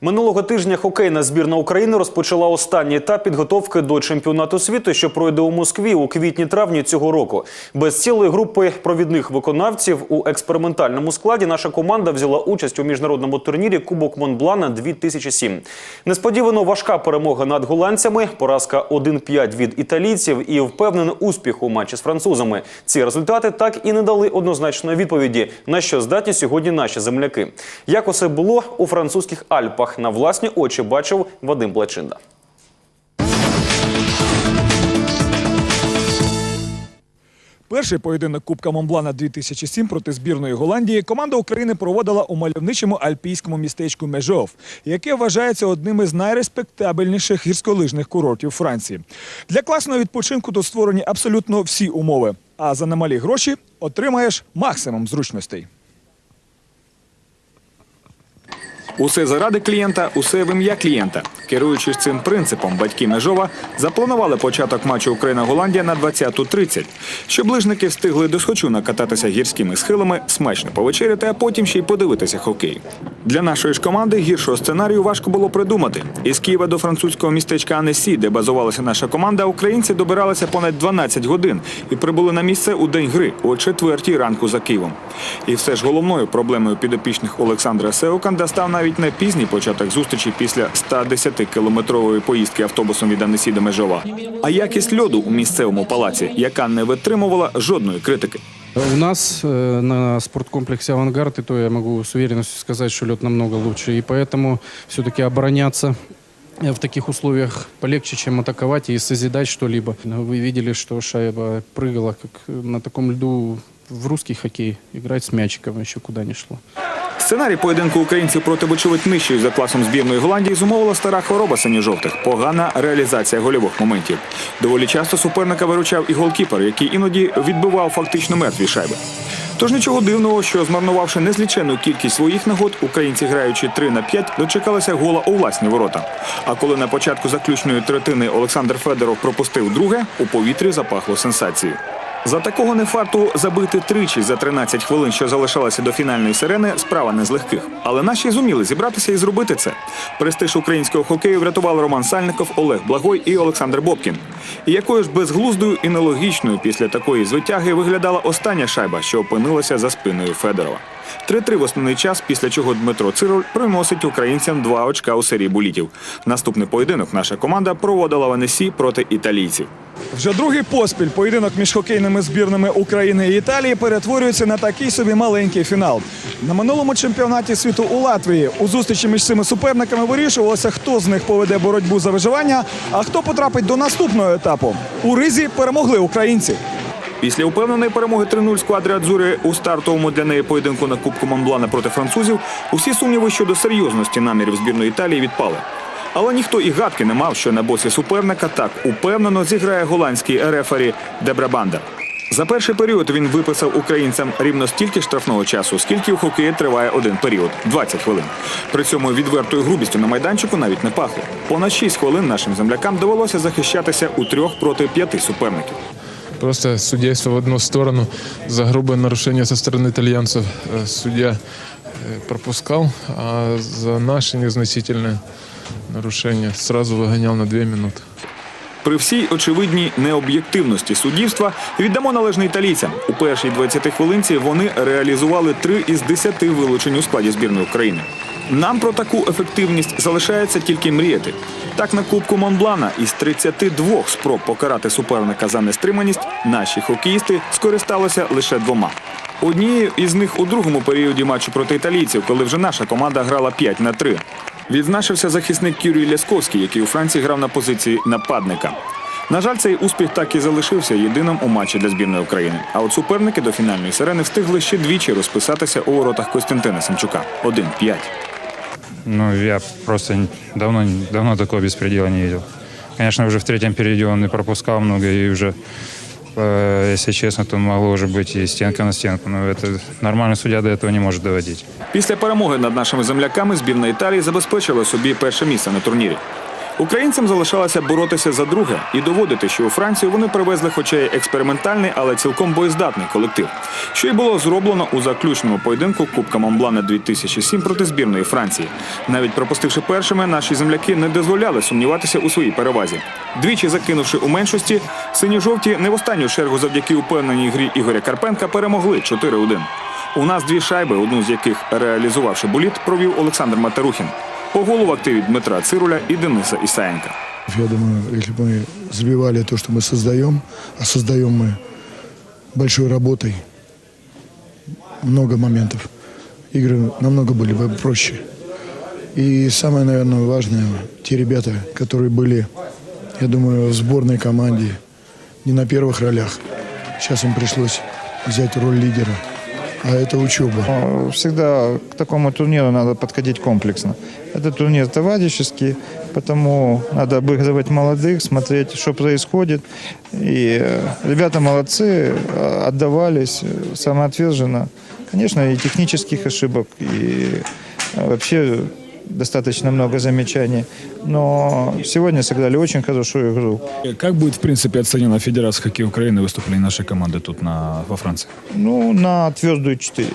Минулого тижня хокейна збірна України розпочала останній етап підготовки до чемпіонату світу, що пройде у Москві у квітні-травні цього року. Без цілої групи провідних виконавців у експериментальному складі наша команда взяла участь у міжнародному турнірі Кубок Монблана 2007. Несподівано важка перемога над голландцями, поразка 1-5 від італійців і впевнений успіх у матчі з французами. Ці результати так і не дали однозначної відповіді, на що здатні сьогодні наші земляки. Як усе було у французьких Альпах, на власні очі бачив Вадим Плачинда. Перший поєдинок Кубка Монблана 2007 проти збірної Голландії команда України проводила у мальовничому альпійському містечку Межов, яке вважається одним із найреспектабельніших гірськолижних курортів Франції. Для класного відпочинку тут створені абсолютно всі умови. А за немалі гроші отримаєш максимум зручностей. Усе заради клієнта, усе в ім'я клієнта. Керуючись цим принципом, батьки Межова запланували початок матчу Україна-Голландія на 20.30, щоб лижники встигли досхочу накататися гірськими схилами, смачно повечеряти, а потім ще й подивитися хокей. Для нашої ж команди гіршого сценарію важко було придумати. Із Києва до французького містечка Анесі, де базувалася наша команда, українці добиралися понад 12 годин і прибули на місце у день гри о четвертій ранку за Києвом. І все ж головною проблемою підопічних Олександра Сеоканда став навіть не пізній початок зустрічі після 110-кілометрової поїздки автобусом від Анесі до Межова, а якість льоду у місцевому палаці, яка не витримувала жодної критики. У нас э, на спорткомплексе «Авангард», и то я могу с уверенностью сказать, что лед намного лучше. И поэтому все-таки обороняться э, в таких условиях полегче, чем атаковать и созидать что-либо. Вы видели, что шайба прыгала, как на таком льду в русский хоккей. Играть с мячиком еще куда не шло. Сценарій поєдинку українців проти вочевидь нижчої за класом збірної Голландії зумовила стара хвороба синьо-жовтих – погана реалізація гольових моментів. Доволі часто суперника виручав і голкіпер, який іноді відбивав фактично мертві шайби. Тож нічого дивного, що змарнувавши незліченну кількість своїх нагод, українці, граючи 3 на 5, дочекалися гола у власні ворота. А коли на початку заключної третини Олександр Федоров пропустив друге, у повітрі запахло сенсацією. За такого нефарту забити тричі за 13 хвилин, що залишалося до фінальної сирени, справа не з легких. Але наші зуміли зібратися і зробити це. Престиж українського хокею врятували Роман Сальников, Олег Благой і Олександр Бобкін. І якою ж безглуздою і нелогічною після такої звитяги виглядала остання шайба, що опинилася за спиною Федорова. 3-3 в основний час, після чого Дмитро Цироль приносить українцям два очка у серії булітів. Наступний поєдинок наша команда проводила в Анесі проти італійців. Вже другий поспіль поєдинок між хокейними збірними України і Італії перетворюється на такий собі маленький фінал. На минулому чемпіонаті світу у Латвії у зустрічі між цими суперниками вирішувалося, хто з них поведе боротьбу за виживання, а хто потрапить до наступного етапу. У ризі перемогли українці. Після упевненої перемоги 3-0 сквадри Адзури у стартовому для неї поєдинку на Кубку Монблана проти французів, усі сумніви щодо серйозності намірів збірної Італії відпали. Але ніхто і гадки не мав, що на босі суперника так упевнено зіграє голландський рефері Дебрабанда. За перший період він виписав українцям рівно стільки штрафного часу, скільки у хокеї триває один період 20 хвилин. При цьому відвертою грубістю на майданчику навіть не пахло. Понад 6 хвилин нашим землякам довелося захищатися у трьох проти п'яти суперників Просто судейство в одну сторону за грубое нарушение со стороны итальянцев э, судья э, пропускал, а за наше незначительное нарушение сразу выгонял на две минуты. При всій очевидній необ'єктивності суддівства віддамо належне італійцям. У першій 20 хвилинці вони реалізували 3 із 10 вилучень у складі збірної України. Нам про таку ефективність залишається тільки мріяти. Так на Кубку Монблана із 32 спроб покарати суперника за нестриманість наші хокеїсти скористалися лише двома. Однією із них у другому періоді матчу проти італійців, коли вже наша команда грала 5 на 3. Відзначився захисник Кюрій Лясковський, який у Франції грав на позиції нападника. На жаль, цей успіх так і залишився єдиним у матчі для збірної України. А от суперники до фінальної сирени встигли ще двічі розписатися у воротах Костянтина Семчука. 1-5. Ну, я просто давно, давно такого беспредела не видел. Конечно, уже в третьем периоде он и пропускал много, и уже, э, если честно, то могло уже быть и стенка на стенку. Но это нормальный судья до этого не может доводить. Після перемоги над нашими земляками збірна Італії забезпечила собі перше місце на турнірі. Українцям залишалося боротися за друге і доводити, що у Францію вони привезли, хоча й експериментальний, але цілком боєздатний колектив, що й було зроблено у заключному поєдинку Кубка Монблана 2007 проти збірної Франції. Навіть пропустивши першими, наші земляки не дозволяли сумніватися у своїй перевазі. Двічі закинувши у меншості, сині-жовті не в останню чергу завдяки упевненій грі Ігоря Карпенка перемогли 4-1. У нас дві шайби, одну з яких реалізувавши боліт, провів Олександр Матерухін. По голу в активі Дмитра Цируля і Дениса Ісаєнка. Я думаю, если бы мы забивали то, что мы создаем, а создаем мы большой работой, много моментов, игры намного были бы проще. И самое, наверное, важное, те ребята, которые были, я думаю, в сборной команде, не на первых ролях. Сейчас им пришлось взять роль лидера. А это учеба. Э, Всегда к такому турниру надо подходить комплексно. Это турнир товарищеский, потому надо обыгрывать молодых, смотреть, что происходит. И э, ребята молодцы, э, отдавались самоотверженно. Конечно, и технических ошибок, и э, вообще достаточно много замечаний. Но сегодня сыграли очень хорошую игру. Как будет, в принципе, оценена Федерация хоккея Украины выступление нашей команды тут на, во Франции? Ну, на твердую 4.